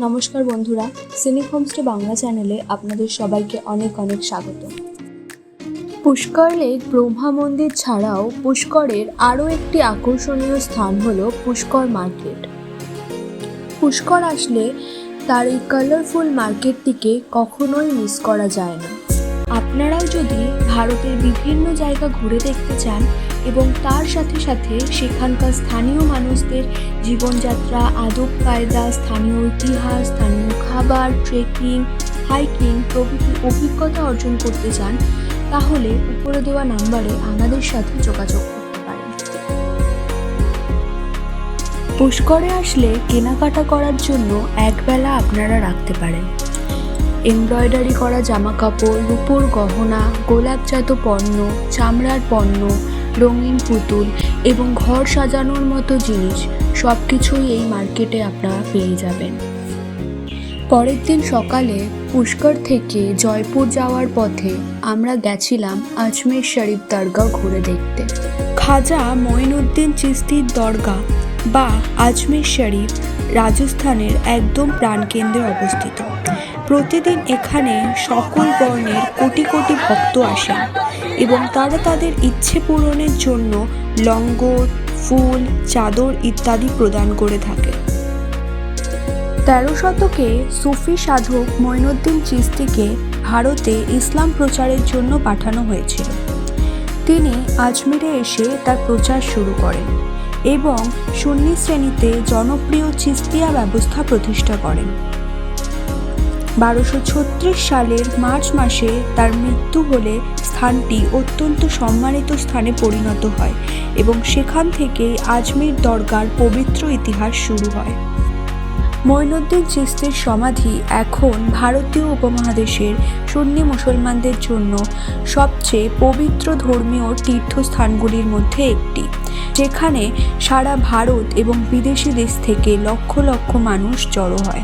নমস্কার বন্ধুরা scenic homestay Bangla চ্যানেলে আপনাদের সবাইকে অনেক অনেক স্বাগত। পুষ্কর লেক ব্রহ্মা মন্দির ছাড়াও পুষ্করের আরও একটি আকর্ষণীয় স্থান হল পুষ্কর মার্কেট। পুষ্কর আসলে তার এই কালারফুল মার্কেটটিকে কখনোই মিস করা যায় না। আপনারাও যদি ভারতের বিভিন্ন জায়গা ঘুরে দেখতে চান এবং তার সাথে সাথে সেখানকার স্থানীয় মানুষদের জীবনযাত্রা, আদব কায়দা, স্থানীয় ইতিহাস, স্থানীয় খাবার ট্রেকিং হাইকিং প্রভৃতি অভিজ্ঞতা অর্জন করতে চান, তাহলে উপরে দেওয়া নাম্বারে আমাদের সাথে যোগাযোগ করতে পারেন। পুষ্করে আসলে কেনাকাটা করার জন্য একবেলা আপনারা রাখতে পারেন। এমব্রয়ডারি করা জামা কাপড় রূপোর গহনা, গোলাপজাত পণ্য, চামড়ার পণ্য, রঙিন পুতুল এবং ঘর সাজানোর মতো জিনিস সব কিছুই এই মার্কেটে আপনারা পেয়ে যাবেন। পরের দিন সকালে পুষ্কর থেকে জয়পুর যাওয়ার পথে আমরা গেছিলাম আজমের শরীফ দরগা ঘুরে দেখতে। খাজা মঈনুদ্দিন চিস্তির দরগা বা আজমের শরীফ রাজস্থানের একদম প্রাণকেন্দ্রে অবস্থিত। প্রতিদিন এখানে সকল বর্ণের কোটি কোটি ভক্ত আসেন এবং তারা তাদের ইচ্ছে পূরণের জন্য লঙ্গর, ফুল, চাদর ইত্যাদি প্রদান করে থাকে তেরো শতকে সুফি সাধক মঈনুদ্দিন চিস্তিকে ভারতে ইসলাম প্রচারের জন্য পাঠানো হয়েছিল। তিনি আজমিরে এসে তার প্রচার শুরু করেন এবং সুন্নি শ্রেণীতে জনপ্রিয় চিস্তিয়া ব্যবস্থা প্রতিষ্ঠা করেন। বারোশো ছত্রিশ সালের মার্চ মাসে তার মৃত্যু হলে স্থানটি অত্যন্ত সম্মানিত স্থানে পরিণত হয় এবং সেখান থেকেই আজমির দরগার পবিত্র ইতিহাস শুরু হয়। মঈনুদ্দিন চিস্তির সমাধি এখন ভারতীয় উপমহাদেশের সুন্নি মুসলমানদের জন্য সবচেয়ে পবিত্র ধর্মীয় তীর্থস্থানগুলির মধ্যে একটি, যেখানে সারা ভারত এবং বিদেশি দেশ থেকে লক্ষ লক্ষ মানুষ জড়ো হয়।